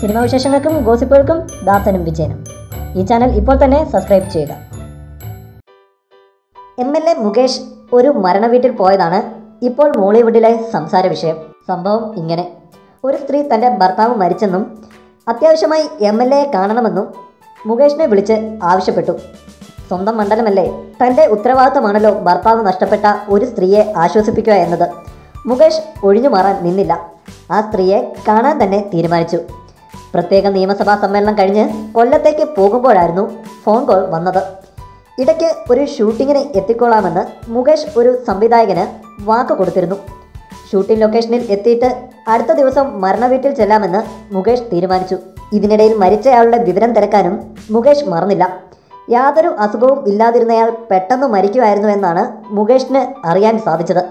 Cinema വിശേഷങ്ങൾക്കും ഗോസിപ്പുകൾക്കും ദാസനും വിജയനും. ഈ channel ഇപ്പോൾ തന്നെ സബ്സ്ക്രൈബ് ചെയ്യുക. എം എൽ എ മുകേഷ് ഒരു മരണ വീട്ടിൽ പോയതാണ് ഇപ്പോൾ മോളിവുഡിലെ സംസാര വിഷയം. സംഭവം ഇങ്ങനെ. ഒരു സ്ത്രീ തന്റെ ഭർത്താവ് മരിച്ചെന്നും അത്യാവശ്യമായി എം എൽ എയെ കാണണമെന്നും മുകേഷിനെ വിളിച്ച് ആവശ്യപ്പെട്ടു. സ്വന്തം മണ്ഡലമല്ലേ? തന്റെ ഉത്തരവാദിത്തമാണല്ലോ ഭർത്താവ് നഷ്ടപ്പെട്ട ഒരു സ്ത്രീയെ ആശ്വസിപ്പിക്കുക എന്നത്. മുകേഷ് ഒഴിഞ്ഞു മാറാൻ നിന്നില്ല. ആ സ്ത്രീയെ കാണാൻ തന്നെ തീരുമാനിച്ചു. പ്രത്യേക നിയമസഭാ സമ്മേളനം കഴിഞ്ഞ് കൊല്ലത്തേക്ക് പോകുമ്പോഴായിരുന്നു ഫോൺ കോൾ വന്നത്. ഇടയ്ക്ക് ഒരു ഷൂട്ടിങ്ങിന് എത്തിക്കൊള്ളാമെന്ന് മുകേഷ് ഒരു സംവിധായകന് വാക്ക് കൊടുത്തിരുന്നു. ഷൂട്ടിംഗ് ലൊക്കേഷനിൽ എത്തിയിട്ട് അടുത്ത ദിവസം മരണവീട്ടിൽ ചെല്ലാമെന്ന് മുകേഷ് തീരുമാനിച്ചു. ഇതിനിടയിൽ മരിച്ചയാളുടെ വിവരം തിരക്കാനും മുകേഷ് മറന്നില്ല. യാതൊരു അസുഖവും ഇല്ലാതിരുന്നയാൾ പെട്ടെന്ന് മരിക്കുമായിരുന്നു എന്നാണ് മുകേഷിന് അറിയാൻ സാധിച്ചത്.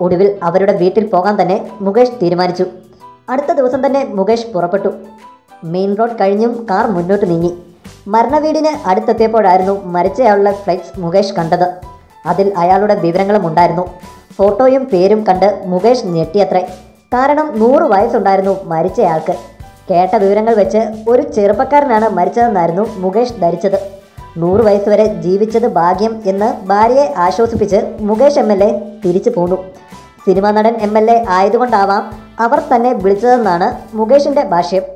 ഒടുവിൽ അവരുടെ വീട്ടിൽ പോകാൻ തന്നെ മുകേഷ് തീരുമാനിച്ചു. അടുത്ത ദിവസം തന്നെ മുകേഷ് പുറപ്പെട്ടു. മെയിൻ റോഡ് കഴിഞ്ഞും കാർ മുന്നോട്ട് നീങ്ങി. മരണവീടിന് അടുത്തെത്തിയപ്പോഴായിരുന്നു മരിച്ചയാളുടെ ഫ്ലെക്സ് മുകേഷ് കണ്ടത്. അതിൽ അയാളുടെ വിവരങ്ങളും ഉണ്ടായിരുന്നു. ഫോട്ടോയും പേരും കണ്ട് മുകേഷ് ഞെട്ടിയത്രേ. കാരണം നൂറ് വയസ്സുണ്ടായിരുന്നു മരിച്ചയാൾക്ക്. കേട്ട വിവരങ്ങൾ വെച്ച് ഒരു ചെറുപ്പക്കാരനാണ് മരിച്ചതെന്നായിരുന്നു മുകേഷ് ധരിച്ചത്. നൂറ് വയസ്സ് വരെ ജീവിച്ചത് ഭാഗ്യം എന്ന് ഭാര്യയെ ആശ്വസിപ്പിച്ച് മുകേഷ് എം എൽ എ തിരിച്ചു പോന്നു. സിനിമാ നടൻ എം എൽ എ ആയതുകൊണ്ടാവാം അവർ തന്നെ വിളിച്ചതെന്നാണ് മുകേഷിന്റെ ഭാഷ്യം.